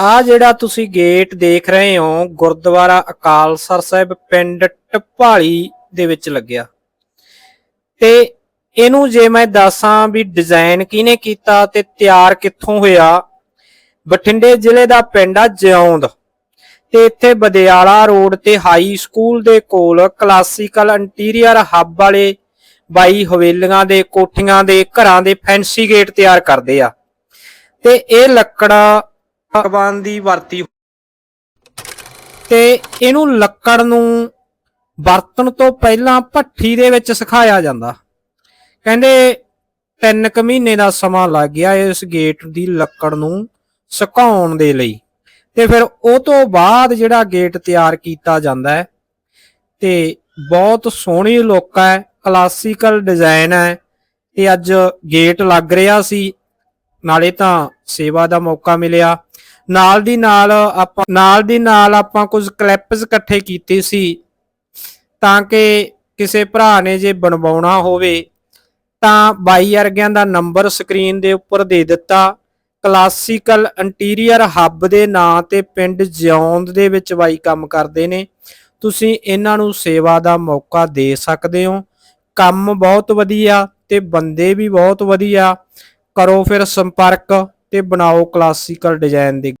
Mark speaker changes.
Speaker 1: ਆ ਜਿਹੜਾ ਤੁਸੀਂ ਗੇਟ ਦੇਖ ਰਹੇ ਹੋ, ਗੁਰਦੁਆਰਾ ਅਕਾਲਸਰ ਸਾਹਿਬ ਪਿੰਡ ਟਪਾਲੀ ਦੇ ਵਿੱਚ ਲੱਗਿਆ। ਤੇ ਇਹਨੂੰ ਜੇ ਮੈਂ ਦੱਸਾਂ ਵੀ ਡਿਜ਼ਾਈਨ ਕਿਹਨੇ ਕੀਤਾ ਤੇ ਤਿਆਰ ਕਿੱਥੋਂ ਹੋਇਆ, ਬਠਿੰਡੇ ਜ਼ਿਲ੍ਹੇ ਦਾ ਪਿੰਡ ਆ ਜਿਉਂਦ ਤੇ ਇੱਥੇ ਬਦਿਆਲਾ ਰੋਡ ਤੇ ਹਾਈ ਸਕੂਲ ਦੇ ਕੋਲ ਕਲਾਸੀਕਲ ਇੰਟੀਰੀਅਰ ਹੱਬ ਵਾਲੇ ਬਾਈ ਹਵੇਲੀਆਂ ਦੇ, ਕੋਠੀਆਂ ਦੇ, ਘਰਾਂ ਦੇ ਫੈਂਸੀ ਗੇਟ ਤਿਆਰ ਕਰਦੇ ਆ। ਤੇ ਇਹ ਲੱਕੜਾ ਭਗਵਾਨ ਦੀ ਵਰਤੀ ਤੇ ਇਹਨੂੰ ਲੱਕੜ ਨੂੰ ਵਰਤਣ ਤੋਂ ਪਹਿਲਾਂ ਭੱਠੀ ਦੇ ਵਿੱਚ ਸੁਕਾਇਆ ਜਾਂਦਾ। ਕਹਿੰਦੇ 3 ਕੁ ਮਹੀਨੇ ਦਾ ਸਮਾਂ ਲੱਗ ਗਿਆ ਇਸ ਗੇਟ ਦੀ ਲੱਕੜ ਨੂੰ ਸੁਕਾਉਣ ਦੇ ਲਈ। ਤੇ ਫਿਰ ਉਹ ਤੋਂ ਬਾਅਦ ਜਿਹੜਾ ਗੇਟ ਤਿਆਰ ਕੀਤਾ ਜਾਂਦਾ ਹੈ, ਤੇ ਬਹੁਤ ਸੋਹਣੀ ਲੁੱਕ ਹੈ, ਕਲਾਸੀਕਲ ਡਿਜ਼ਾਈਨ ਹੈ, ਤੇ ਅੱਜ ਗੇਟ ਲੱਗ ਰਿਹਾ ਸੀ, ਨਾਲੇ ਤਾਂ ਸੇਵਾ ਦਾ ਮੌਕਾ ਮਿਲਿਆ। ਨਾਲ ਦੀ ਨਾਲ ਆਪਾਂ, ਨਾਲ ਦੀ ਨਾਲ ਆਪਾਂ ਕੁਝ ਕਲਿੱਪਸ ਇਕੱਠੇ ਕੀਤੇ ਸੀ ਤਾਂ ਕਿ ਕਿਸੇ ਭਰਾ ਨੇ ਜੇ ਬਣਵਾਉਣਾ ਹੋਵੇ ਤਾਂ ਬਾਈ ਅਰਗਿਆਂ ਦਾ ਨੰਬਰ ਸਕਰੀਨ ਦੇ ਉੱਪਰ ਦੇ ਦਿੱਤਾ। ਕਲਾਸੀਕਲ ਇੰਟੀਰੀਅਰ ਹੱਬ ਦੇ ਨਾਂ ਤੇ ਪਿੰਡ ਜਿਉਂਦ ਦੇ ਵਿੱਚ ਬਾਈ ਕੰਮ ਕਰਦੇ ਨੇ। ਤੁਸੀਂ ਇਹਨਾਂ ਨੂੰ ਸੇਵਾ ਦਾ ਮੌਕਾ ਦੇ ਸਕਦੇ ਹੋ। ਕੰਮ ਬਹੁਤ ਵਧੀਆ ਤੇ ਬੰਦੇ ਵੀ ਬਹੁਤ ਵਧੀਆ। ਕਰੋ ਫਿਰ ਸੰਪਰਕ। ਤੇ ਬਣਾਓ ਕਲਾਸੀਕਲ ਡਿਜ਼ਾਈਨ ਦੇ